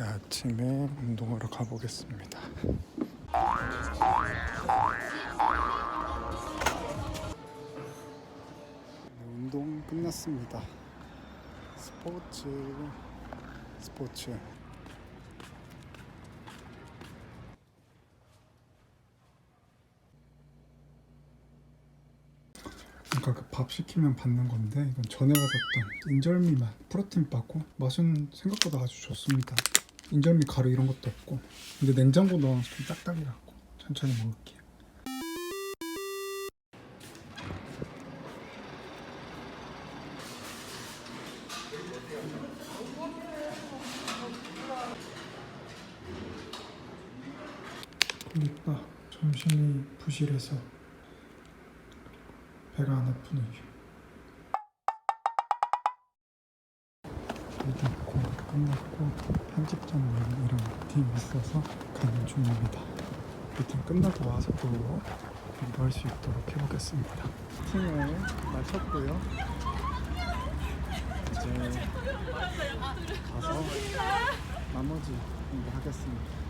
아침에 운동하러 가보겠습니다. 네, 운동 끝났습니다. 스포츠 스포츠 아까 그 밥 시키면 받는 건데 이건 전에 가졌던 인절미 맛 프로틴 바고 맛은 생각보다 아주 좋습니다. 인절미 가루 이런 것도 없고. 근데 냉장고 넣어서 좀 딱딱이라고 천천히 먹을게요. 보니까 점심이 부실해서 배가 안 이유 일단 공부 끝났고 편집점 이런 팀이 있어서 가는 중입니다. 미팅 끝나고 와서 또 공부할 수 있도록 해보겠습니다. 미팅을 마쳤고요. 이제 가서 나머지 공부하겠습니다